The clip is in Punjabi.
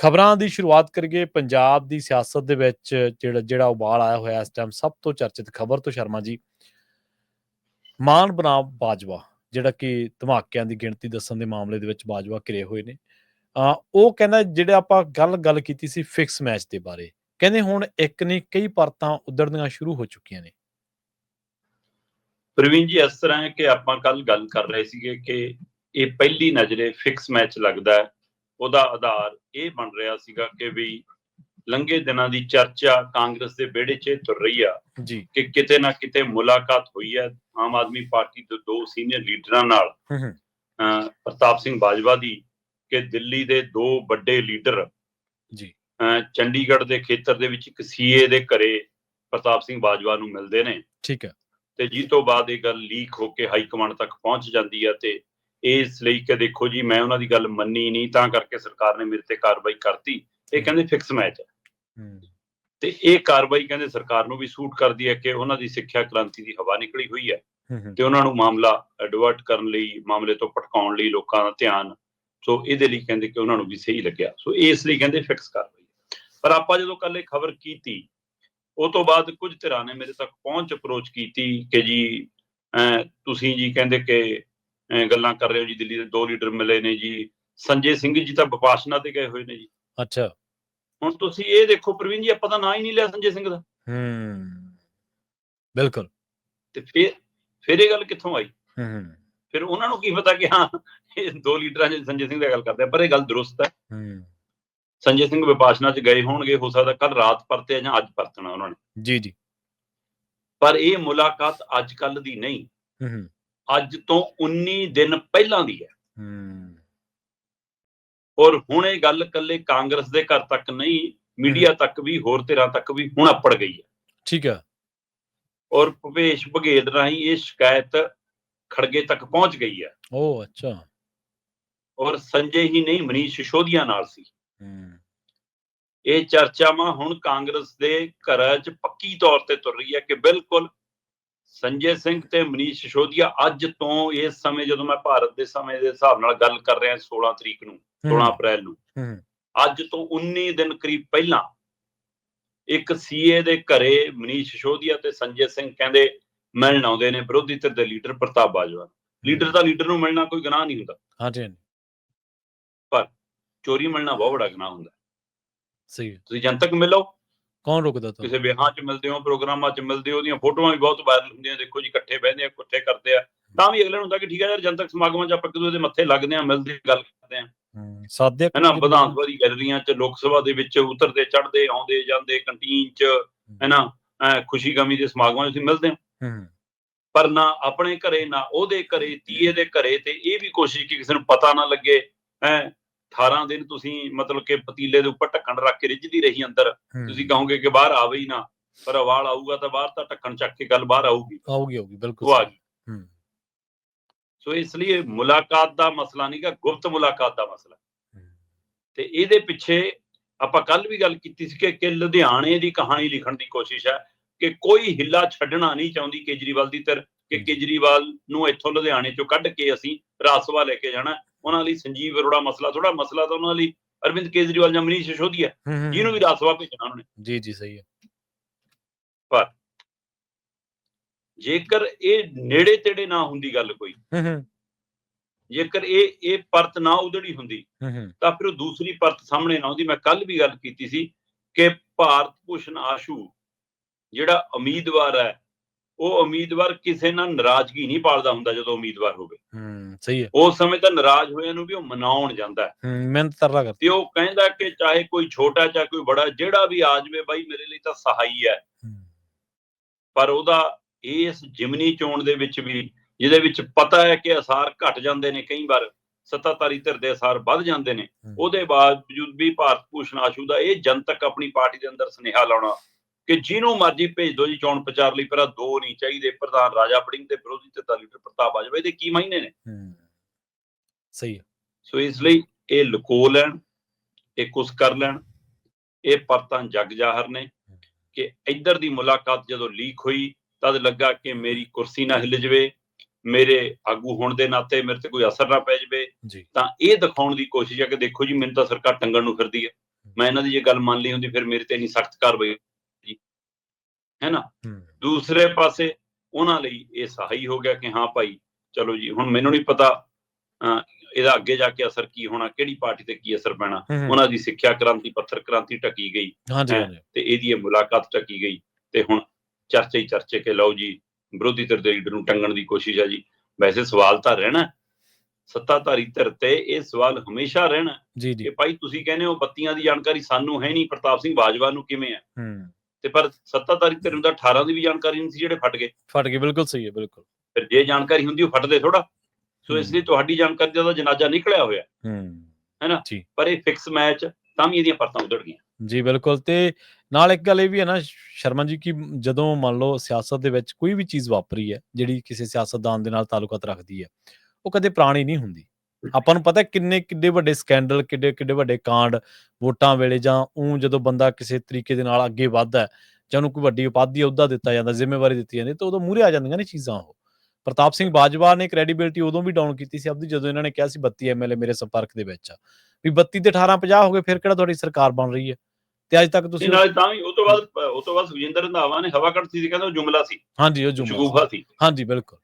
ਖਬਰਾਂ ਦੀ ਸ਼ੁਰੂਆਤ ਕਰੀਏ ਪੰਜਾਬ ਦੀ ਸਿਆਸਤ ਦੇ ਵਿੱਚ, ਜਿਹੜਾ ਜਿਹੜਾ ਉਬਾਲ ਆਇਆ ਹੋਇਆ ਇਸ ਟਾਈਮ ਸਭ ਤੋਂ ਚਰਚਿਤ ਖਬਰ ਤੋਂ ਸ਼ਰਮਾ ਜੀ। ਮਾਨ ਬਨਾਮ ਬਾਜਵਾ, ਜਿਹੜਾ ਕਿ ਧਮਾਕਿਆਂ ਦੀ ਗਿਣਤੀ ਦੱਸਣ ਦੇ ਮਾਮਲੇ ਦੇ ਵਿੱਚ ਬਾਜਵਾ ਘਿਰੇ ਹੋਏ ਨੇ। ਉਹ ਕਹਿੰਦਾ ਜਿਹੜੇ ਆਪਾਂ ਗੱਲ ਗੱਲ ਕੀਤੀ ਸੀ ਫਿਕਸ ਮੈਚ ਦੇ ਬਾਰੇ, ਕਹਿੰਦੇ ਹੁਣ ਇੱਕ ਨਹੀਂ, ਕਈ ਪਰਤਾਂ ਉਧੜਨੀਆਂ ਸ਼ੁਰੂ ਹੋ ਚੁੱਕੀਆਂ ਨੇ। ਪ੍ਰਵੀਨ ਜੀ, ਇਸ ਤਰ੍ਹਾਂ ਹੈ ਕਿ ਆਪਾਂ ਕੱਲ ਗੱਲ ਕਰ ਰਹੇ ਸੀਗੇ ਕਿ ਇਹ ਪਹਿਲੀ ਨਜ਼ਰੇ ਫਿਕਸ ਮੈਚ ਲੱਗਦਾ ਹੈ। ਉਹਦਾ ਆਧਾਰ ਇਹ ਬਣ ਰਿਹਾ ਸੀਗਾ ਕਿ ਵੀ ਲੰਘੇ ਦਿਨਾਂ ਦੀ ਚਰਚਾ ਕਾਂਗਰਸ ਦੇ ਵਿਹੜੇ 'ਚ ਤੁਰ ਰਹੀ ਆ ਜੀ। ਕਿ ਕਿਤੇ ਨਾ ਕਿਤੇ ਮੁਲਾਕਾਤ ਹੋਈ ਹੈ ਆਮ ਆਦਮੀ ਪਾਰਟੀ ਦੇ ਦੋ ਸੀਨੀਅਰ ਲੀਡਰਾਂ ਨਾਲ। ਪ੍ਰਤਾਪ ਸਿੰਘ ਬਾਜਵਾ ਦੀ ਕਿ ਦਿੱਲੀ ਦੇ ਦੋ ਵੱਡੇ ਲੀਡਰ। ਜੀ। ਚੰਡੀਗੜ੍ਹ ਦੇ ਖੇਤਰ ਦੇ ਵਿੱਚ ਇੱਕ ਸੀਏ ਦੇ ਘਰੇ ਪ੍ਰਤਾਪ ਸਿੰਘ ਬਾਜਵਾ ਨੂੰ ਮਿਲਦੇ ਨੇ। ਠੀਕ ਹੈ ਤੇ ਜੀ ਤੋਂ ਬਾਅਦ ਇਹ ਗੱਲ ਲੀਕ ਹੋ ਕੇ ਹਾਈ ਕਮਾਂਡ ਤੱਕ ਪਹੁੰਚ ਜਾਂਦੀ ਹੈ ਤੇ ਇਸ ਲਈ ਕਿ ਦੇਖੋ ਜੀ ਮੈਂ ਉਹਨਾਂ ਦੀ ਗੱਲ ਮੰਨੀ ਨਹੀਂ ਤਾਂ ਕਰਕੇ ਸਰਕਾਰ ਨੇ ਮੇਰੇ ਤੇ ਕਾਰਵਾਈ ਕਰਤੀ। ਇਹ ਕਹਿੰਦੇ ਫਿਕਸ ਮੈਚ ਹੈ। ਤੇ ਇਹ ਕਾਰਵਾਈ ਕਹਿੰਦੇ ਸਰਕਾਰ ਨੂੰ ਵੀ ਸੂਟ ਕਰਦੀ ਹੈ ਕਿ ਉਹਨਾਂ ਦੀ ਸਿੱਖਿਆ ਕ੍ਰਾਂਤੀ ਦੀ ਹਵਾ ਨਿਕਲੀ ਹੋਈ ਹੈ। ਤੇ ਉਹਨਾਂ ਨੂੰ ਮਾਮਲਾ ਡਿਵਰਟ ਕਰਨ ਲਈ ਮਾਮਲੇ ਤੋਂ ਭਟਕਾਉਣ ਲਈ ਲੋਕਾਂ ਦਾ ਧਿਆਨ ਸੋ ਇਹਦੇ ਲਈ ਕਹਿੰਦੇ ਕਿ ਉਹਨਾਂ ਨੂੰ ਵੀ ਸਹੀ ਲੱਗਿਆ। ਸੋ ਇਸ ਲਈ ਕਹਿੰਦੇ ਫਿਕਸ ਕਾਰਵਾਈ ਪਰ ਆਪਾਂ ਜਦੋਂ ਕੱਲ ਇਹ ਖਬਰ ਕੀਤੀ ਉਹ ਤੋਂ ਬਾਅਦ ਕੁਝ ਧਿਰਾਂ ਨੇ ਮੇਰੇ ਤੱਕ ਪਹੁੰਚ ਅਪਰੋਚ ਕੀਤੀ ਕਿ ਜੀ ਤੁਸੀਂ ਜੀ ਕਹਿੰਦੇ ਕਿ ਗੱਲਾਂ ਕਰ ਰਹੇ ਹੋ ਜੀ ਦਿੱਲੀ ਦੇ ਦੋ ਲੀਡਰ ਮਿਲੇ ਨੇ ਜੀ। ਸੰਜੇ ਸਿੰਘ ਜੀ ਤਾਂ ਵਿਪਾਸ਼ਨਾ ਤੇ ਗਏ ਹੋਏ ਨੇ ਜੀ। ਅੱਛਾ। ਹੁਣ ਤੁਸੀਂ ਇਹ ਦੇਖੋ ਪ੍ਰਵੀਨ ਜੀ ਆਪਾਂ ਤਾਂ ਨਾਂ ਹੀ ਨਹੀਂ ਲਿਆ ਸੰਜੇ ਸਿੰਘ ਦਾ। ਹੂੰ ਬਿਲਕੁਲ। ਤੇ ਫਿਰ ਫਿਰ ਇਹ ਗੱਲ ਕਿੱਥੋਂ ਆਈ? ਹੂੰ ਫਿਰ ਉਹਨਾਂ ਨੂੰ ਕੀ ਪਤਾ ਕਿ ਹਾਂ ਇਹ ਦੋ ਲੀਡਰਾਂ ਚ ਸੰਜੇ ਸਿੰਘ ਦੀ ਗੱਲ ਕਰਦੇ ਆ ਪਰ ਇਹ ਗੱਲ ਦਰੁਸਤ ਹੈ। ਹੂੰ। ਸੰਜੇ ਸਿੰਘ ਵਿਪਾਸ਼ਨਾ ਚ ਗਏ ਹੋਣਗੇ ਹੋ ਸਕਦਾ ਕੱਲ ਰਾਤ ਪਰਤੇ ਜਾਂ ਅੱਜ ਪਰਤਣਾ ਉਹਨਾਂ ਨੇ। ਜੀ ਜੀ। ਪਰ ਇਹ ਮੁਲਾਕਾਤ ਅੱਜ ਕੱਲ ਦੀ ਨਹੀਂ। ਹੂੰ। ਅੱਜ ਤੋਂ 19 ਦਿਨ ਪਹਿਲਾਂ ਦੀ ਹੈ। ਹੂੰ। ਔਰ ਹੁਣ ਇਹ ਗੱਲ ਕੱਲੇ ਕਾਂਗਰਸ ਦੇ ਘਰ ਤੱਕ ਨਹੀਂ ਮੀਡੀਆ ਤੱਕ ਵੀ ਹੋਰ ਧਿਰਾਂ ਤੱਕ ਵੀ ਹੁਣ ਅੱਪੜ ਗਈ ਹੈ। ਠੀਕ ਹੈ। ਔਰ ਭਵੇਸ਼ ਬਘੇਲ ਰਾਹੀਂ ਇਹ ਸ਼ਿਕਾਇਤ ਖੜਗੇ ਤੱਕ ਪਹੁੰਚ ਗਈ ਹੈ। ਉਹ ਅੱਛਾ। ਔਰ ਸੰਜੇ ਹੀ ਨਹੀਂ ਮਨੀਸ਼ ਸਿਸੋਦੀਆ ਨਾਲ ਸੀ। ਹੂੰ। ਇਹ ਚਰਚਾਵਾਂ ਹੁਣ ਕਾਂਗਰਸ ਦੇ ਘਰਾਂ 'ਚ ਪੱਕੀ ਤੌਰ ਤੇ ਤੁਰ ਰਹੀ ਹੈ ਕਿ ਬਿਲਕੁਲ ਸੰਜੇ ਸਿੰਘ ਤੇ ਮਨੀਸ਼ ਸਿਸੋਦੀਆ ਅੱਜ ਤੋਂ ਇਸ ਸਮੇਂ ਜਦੋਂ ਮੈਂ ਭਾਰਤ ਦੇ ਸਮੇਂ ਦੇ ਹਿਸਾਬ ਨਾਲ ਗੱਲ ਕਰ ਰਿਹਾ 16 ਤਰੀਕ ਨੂੰ 16 ਅਪ੍ਰੈਲ ਨੂੰ। ਅੱਜ ਤੋਂ 19 ਦਿਨ ਕਰੀਬ ਪਹਿਲਾਂ ਇੱਕ ਸੀਏ ਦੇ ਘਰੇ ਮਨੀਸ਼ ਸਿਸੋਦੀਆ ਤੇ ਸੰਜੇ ਸਿੰਘ ਕਹਿੰਦੇ ਮਿਲਣ ਆਉਂਦੇ ਨੇ ਵਿਰੋਧੀ ਧਿਰ ਦੇ ਲੀਡਰ ਪ੍ਰਤਾਪ ਬਾਜਵਾ। ਲੀਡਰ ਦਾ ਲੀਡਰ ਨੂੰ ਮਿਲਣਾ ਕੋਈ ਗੁਨਾਹ ਨਹੀਂ ਹੁੰਦਾ। ਹਾਂਜੀ ਹਾਂਜੀ। ਚੋਰੀ ਮਿਲਣਾ ਬਹੁਤ ਵੱਡਾ ਗੁਨਾਹ ਹੁੰਦਾ। ਸਹੀ। ਤੁਸੀਂ ਜਨਤਕ ਮਿਲੋ। ਕੌਣ ਰੁਕਦਾ ਤੁਹਾਨੂੰ? ਕਿਸੇ ਵਿਆਹਾਂ 'ਚ ਮਿਲਦੇ ਹੋ ਪ੍ਰੋਗਰਾਮਾਂ 'ਚ ਮਿਲਦੇ ਹੋ ਉਹਦੀਆਂ ਫੋਟੋਆਂ ਵੀ ਬਹੁਤ ਵਾਇਰਲ ਹੁੰਦੀਆਂ ਦੇਖੋ ਜੀ ਇਕੱਠੇ ਬਹਿੰਦੇ ਆ ਇਕੱਠੇ ਕਰਦੇ ਆ। ਤਾਂ ਵੀ ਅਗਲੇ ਨੂੰ ਹੁੰਦਾ ਕਿ ਠੀਕ ਹੈ ਯਾਰ ਜਨਤਕ ਸਮਾਗਮਾਂ 'ਚ ਆਪਾਂ ਇੱਕ ਦੂਜੇ ਦੇ ਮੱਥੇ ਲੱਗਦੇ ਆ ਮਿਲਦੇ ਗੱਲ ਕਰਦੇ ਆ। ਸਾਦੇ ਹੈ ਨਾ ਵਿਧਾਨ ਸਭਾ ਦੀ ਗੈਲਰੀਆਂ 'ਚ ਲੋਕ ਸਭਾ ਦੇ ਵਿੱਚ ਉਤਰਦੇ ਚੜ੍ਹਦੇ ਆਉਂਦੇ ਜਾਂਦੇ ਕੰਟੀਨ 'ਚ ਹੈ ਨਾ ਖੁਸ਼ੀ ਗਮੀ ਦੇ ਸਮਾਗਮਾਂ 'ਚ ਤੁਸੀਂ ਮਿਲਦੇ ਹੂੰ। ਪਰ ਨਾ ਆਪਣੇ ਘਰੇ ਨਾ ਉਹਦੇ ਘਰੇ ਤੀਏ ਦੇ ਘਰੇ ਤੇ ਇਹ ਵੀ ਕੋਸ਼ਿਸ਼ ਕਿ ਕਿਸੇ ਨੂੰ ਪਤਾ ਨਾ ਲੱਗੇ ਹੈ 18 ਦਿਨ ਤੁਸੀਂ ਮਤਲਬ ਕਿ ਪਤੀਲੇ ਦੇ ਉੱਪਰ ਢੱਕਣ ਰੱਖ ਕੇ ਰਿੱਝਦੀ ਰਹੀ ਅੰਦਰ। ਤੁਸੀਂ ਕਹੋਗੇ ਕਿ ਬਾਹਰ ਆਵੇ ਹੀ ਨਾ ਪਰ ਅਵਾਲ ਆਊਗਾ ਤਾਂ ਬਾਹਰ ਤਾਂ ਢੱਕਣ ਚੱਕ ਕੇ ਗੱਲ ਬਾਹਰ ਆਊਗੀ ਆਊਗੀ ਆਊਗੀ ਬਿਲਕੁਲ ਆ। ਗਈ ਹੂੰ ਸੋ ਇਸ ਲਈ ਮੁਲਾਕਾਤ ਦਾ ਮਸਲਾ ਨਹੀਂਗਾ ਗੁਪਤ ਮੁਲਾਕਾਤ ਦਾ ਮਸਲਾ। ਤੇ ਇਹਦੇ ਪਿੱਛੇ ਆਪਾਂ ਕੱਲ ਵੀ ਗੱਲ ਕੀਤੀ ਸੀ ਕਿ ਲੁਧਿਆਣੇ ਦੀ ਕਹਾਣੀ ਲਿਖਣ ਦੀ ਕੋਸ਼ਿਸ਼ ਹੈ ਕਿ ਕੋਈ ਹਿੱਲਾ ਛੱਡਣਾ ਨਹੀਂ ਚਾਹੁੰਦੀ ਕੇਜਰੀਵਾਲ ਦੀ ਤਰ ਕਿ। ਕੇਜਰੀਵਾਲ ਨੂੰ ਇੱਥੋਂ ਲੁਧਿਆਣੇ ਚੋਂ ਕੱਢ ਕੇ ਅਸੀਂ ਰਾਜ ਸਭਾ ਲੈ ਕੇ ਜਾਣਾ ਉਹਨਾਂ ਲਈ ਸੰਜੀਵ ਅਰੋੜਾ ਮਸਲਾ ਥੋੜਾ ਮਸਲਾ ਤਾਂ ਉਹਨਾਂ ਲਈ ਅਰਵਿੰਦ ਕੇਜਰੀਵਾਲ ਜਾਂ ਮਨੀਸ਼ ਸਿਸੋਦੀਆ ਜਿਹਨੂੰ ਵੀ ਰਾਜ ਸਭਾ ਭੇਜਣਾ ਉਹਨਾਂ ਨੇ। ਜੀ ਜੀ ਸਹੀ ਹੈ। ਜੇਕਰ ਇਹ ਨੇੜੇ ਤੇੜੇ ਨਾ ਹੁੰਦੀ ਗੱਲ ਕੋਈ ਜੇਕਰ ਇਹ ਇਹ ਪਰਤ ਨਾ ਉਧੜੀ ਹੁੰਦੀ ਤਾਂ ਫਿਰ ਉਹ ਦੂਸਰੀ ਪਰਤ ਸਾਹਮਣੇ ਨਾ ਆਉਂਦੀ। ਮੈਂ ਕੱਲ ਵੀ ਗੱਲ ਕੀਤੀ ਸੀ ਕਿ ਭਾਰਤ ਭੂਸ਼ਣ ਆਸ਼ੂ ਜਿਹੜਾ ਉਮੀਦਵਾਰ ਹੈ ਉਹ ਉਮੀਦਵਾਰ ਕਿਸੇ ਨਾਲ ਨਾਰਾਜ਼ਗੀ ਨਹੀਂ ਪਾਲਦਾ ਹੁੰਦਾ ਜਦੋਂ ਉਮੀਦਵਾਰ ਹੋਵੇ। ਹੂੰ ਸਹੀ ਹੈ। ਉਸ ਸਮੇਂ ਤਾਂ ਨਾਰਾਜ਼ ਹੋਇਆਂ ਨੂੰ ਵੀ ਉਹ ਮਨਾਉਣ ਜਾਂਦਾ ਹੈ। ਮਿਹਨਤ ਤਰਲਾ ਕਰ ਤੇ ਉਹ ਕਹਿੰਦਾ ਕਿ ਚਾਹੇ ਕੋਈ ਛੋਟਾ ਚਾਹੇ ਕੋਈ ਬੜਾ ਜਿਹੜਾ ਵੀ ਆ ਜਾਵੇ ਬਾਈ ਮੇਰੇ ਲਈ ਤਾਂ ਸਹਾਈ ਹੈ। ਪਰ ਉਹਦਾ ਇਸ ਜਿਮਨੀ ਚੋਣ ਦੇ ਵਿੱਚ ਵੀ ਜਿਹਦੇ ਵਿੱਚ ਪਤਾ ਹੈ ਕਿ ਅਸਾਰ ਘਟ ਜਾਂਦੇ ਨੇ ਕਈ ਵਾਰ ਸੱਤਾਧਾਰੀ ਧਿਰ ਦੇ ਅਸਾਰ ਵੱਧ ਜਾਂਦੇ ਨੇ ਉਹਦੇ ਬਾਵਜੂਦ ਵੀ ਭਾਰਤ ਭੂਸ਼ਣ ਆਸ਼ੂ ਦਾ ਇਹ ਜਨਤਕ ਆਪਣੀ ਪਾਰਟੀ ਦੇ ਅੰਦਰ ਸੁਨੇਹਾ ਲਾਉਣਾ ਕਿ ਜਿਹਨੂੰ ਮਰਜ਼ੀ ਭੇਜ ਦਿਓ ਜੀ ਚੋਣ ਪ੍ਰਚਾਰ ਲਈ ਪਰ ਦੋ ਨਹੀਂ ਚਾਹੀਦੇ। ਪ੍ਰਧਾਨ ਰਾਜਾ ਵੜਿੰਗ ਤੇ ਵਿਰੋਧੀ ਧਿਰ ਦਾ ਲੀਡਰ ਪ੍ਰਤਾਪ ਬਾਜਵਾ ਇਹਦੇ ਕੀ ਮਾਇਨੇ ਨੇ? ਸਹੀ ਸੋ ਇਸ ਲਈ ਇਹ ਲੁਕੋ ਲੈਣ ਇਹ ਕੁਛ ਕਰ ਲੈਣ ਇਹ ਪਰਤਾਂ ਜਗ ਜਾਹਰ ਨੇ ਕਿ ਇੱਧਰ ਦੀ ਮੁਲਾਕਾਤ ਜਦੋਂ ਲੀਕ ਹੋਈ ਤਦ ਲੱਗਾ ਕਿ ਮੇਰੀ ਕੁਰਸੀ ਨਾ ਹਿੱਲ ਜਵੇ ਮੇਰੇ ਆਗੂ ਹੋਣ ਦੇ ਨਾਤੇ ਮੇਰੇ ਤੇ ਕੋਈ ਅਸਰ ਨਾ ਪੈ ਜਾਵੇ। ਤਾਂ ਇਹ ਦਿਖਾਉਣ ਦੀ ਕੋਸ਼ਿਸ਼ ਹੈ ਕਿ ਦੇਖੋ ਜੀ ਮੈਨੂੰ ਤਾਂ ਸਰਕਾਰ ਟੰਗਣ ਨੂੰ ਫਿਰਦੀ ਹੈ। ਮੈਂ ਇਹਨਾਂ ਦੀ ਜੇ ਗੱਲ ਮੰਨ ਲਈ ਹੁੰਦੀ ਫਿਰ ਮੇਰੇ ਤੇ ਇੰਨੀ ਸਖਤ ਕਾਰਵਾਈ ਹੈ ਨਾ? ਦੂਸਰੇ ਪਾਸੇ ਉਹਨਾਂ ਲਈ ਇਹ ਸਹਾਈ ਹੋ ਗਿਆ ਕਿ ਹਾਂ ਭਾਈ ਚਲੋ ਜੀ ਹੁਣ ਮੈਨੂੰ ਨਹੀਂ ਪਤਾ ਇਹਦਾ ਅੱਗੇ ਜਾ ਕੇ ਅਸਰ ਕੀ ਹੋਣਾ ਕਿਹੜੀ ਪਾਰਟੀ ਤੇ ਕੀ ਅਸਰ ਪੈਣਾ। ਉਹਨਾਂ ਦੀ ਸਿੱਖਿਆ ਕ੍ਰਾਂਤੀ ਪੱਥਰ ਕ੍ਰਾਂਤੀ ਟਕੀ ਗਈ। ਤੇ ਇਹਦੀ ਇਹ ਮੁਲਾਕਾਤ ਟਕੀ ਗਈ। ਤੇ ਹੁਣ ਚਰਚੇ ਹੀ ਚਰਚੇ ਕੇ ਲਓ ਜੀ ਵਿਰੋਧੀ ਧਿਰ ਦੇ ਲੀਡਰ ਨੂੰ ਟੰਗਣ ਦੀ ਕੋਸ਼ਿਸ਼ ਹੈ ਜੀ। ਵੈਸੇ ਸਵਾਲ ਤਾਂ ਰਹਿਣਾ। ਸੱਤਾਧਾਰੀ ਧਿਰ ਤੇ ਇਹ ਸਵਾਲ ਹਮੇਸ਼ਾ ਰਹਿਣਾ ਕਿ ਭਾਈ ਤੁਸੀਂ ਕਹਿੰਦੇ ਹੋ ਬੱਤੀਆਂ ਦੀ ਜਾਣਕਾਰੀ ਸਾਨੂੰ ਹੈ ਨਹੀਂ ਪ੍ਰਤਾਪ ਸਿੰਘ ਬਾਜਵਾ ਨੂੰ ਕਿਵੇਂ ਹੂੰ। ਤੇ ਪਰ ਸੱਤਾਧਾਰੀ ਧਿਰ ਨੂੰ ਤਾਂ 18 ਦੀ ਵੀ ਜਾਣਕਾਰੀ ਨਹੀਂ ਸੀ ਜਿਹੜੇ ਫਟ ਗਏ। ਫਟ ਗਈ ਬਿਲਕੁਲ ਸਹੀ ਹੈ ਬਿਲਕੁਲ। ਫਿਰ ਜੇ ਜਾਣਕਾਰੀ ਹੁੰਦੀ ਉਹ ਫਟਦੇ ਥੋੜਾ ਸੋ ਇਸ। ਲਈ ਤੁਹਾਡੀ ਜਾਣਕਾਰੀ ਦਾ ਜਨਾਜ਼ਾ ਨਿਕਲਿਆ ਹੋਇਆ। ਹੂੰ। ਪਰ ਇਹ ਫਿਕਸ ਮੈਚ ਤਾਂ ਵੀ ਇਹਦੀਆਂ ਪਰਤਾਂ ਉਧੜ ਗਈਆਂ। ਜੀ ਬਿਲਕੁਲ। ਤੇ ਨਾਲ ਇੱਕ ਗੱਲ ਇਹ ਵੀ ਹੈ ਨਾ ਸ਼ਰਮਾ ਜੀ ਕਿ ਜਦੋਂ ਮੰਨ ਲਓ ਸਿਆਸਤ ਦੇ ਵਿੱਚ ਕੋਈ ਵੀ ਚੀਜ਼ ਵਾਪਰੀ ਹੈ ਜਿਹੜੀ ਕਿਸੇ ਸਿਆਸਤਦਾਨ ਦੇ ਨਾਲ ਤਾਲੁਕਾਤ ਰੱਖਦੀ ਹੈ ਉਹ ਕਦੇ ਪੁਰਾਣੀ ਨਹੀਂ ਹੁੰਦੀ। ਆਪਾਂ ਨੂੰ ਪਤਾ ਕਿੰਨੇ ਕਿੱਡੇ ਵੱਡੇ ਸਕੈਂਡਲ ਕਿੱਡੇ ਕਿੱਡੇ ਵੱਡੇ ਕਾਂਡ ਵੋਟਾਂ ਵੇਲੇ ਜਾਂ ਉਹ ਜਦੋਂ ਬੰਦਾ ਕਿਸੇ ਤਰੀਕੇ ਦੇ ਨਾਲ ਅੱਗੇ ਵੱਧਦਾ ਜਾਂ ਉਹਨੂੰ ਕੋਈ ਵੱਡੀ ਉਪਾਧੀ ਅਹੁਦਾ ਦਿੱਤਾ ਜਾਂਦਾ ਜ਼ਿੰਮੇਵਾਰੀ ਦਿੱਤੀ ਜਾਂਦੀ ਤਾਂ ਉਦੋਂ ਮੂਹਰੇ ਆ ਜਾਂਦੀਆਂ ਨੇ ਚੀਜ਼ਾਂ ਉਹ। ਪ੍ਰਤਾਪ ਸਿੰਘ ਬਾਜਵਾ ਨੇ ਕ੍ਰੈਡੀਬਿਲਟੀ ਉਦੋਂ ਵੀ ਡਾਊਨ ਕੀਤੀ ਸੀ ਆਪਦੀ ਜਦੋਂ ਇਹਨਾਂ ਨੇ ਕਿਹਾ ਸੀ 32 ਐਮਐਲਏ ਮੇਰੇ ਸੰਪਰਕ ਦੇ ਵਿੱਚ ਆ। ਵੀ 32 ਤੇ 18 50 ਹੋ ਗਏ ਫਿਰ ਕਿਹੜਾ ਤੁਹਾਡੀ ਸਰਕਾਰ ਬਣ ਰਹੀ ਹੈ? ਤੇ ਅੱਜ ਤੱਕ ਤੁਸੀਂ ਨਾਲ ਤਾਂ ਵੀ ਉਹ ਤੋਂ ਬਾਅਦ ਉਹ ਤੋਂ ਬਾਅਦ ਸੁਖਜਿੰਦਰ ਰੰਧਾਵਾ ਨੇ ਹਵਾ ਕੱਢਤੀ ਸੀ ਕਹਿੰਦਾ ਉਹ ਜੁਮਲਾ ਸੀ। ਹਾਂਜੀ ਉਹ ਜੁਮਲਾ ਸੀ। ਹਾਂਜੀ ਬਿਲਕੁਲ।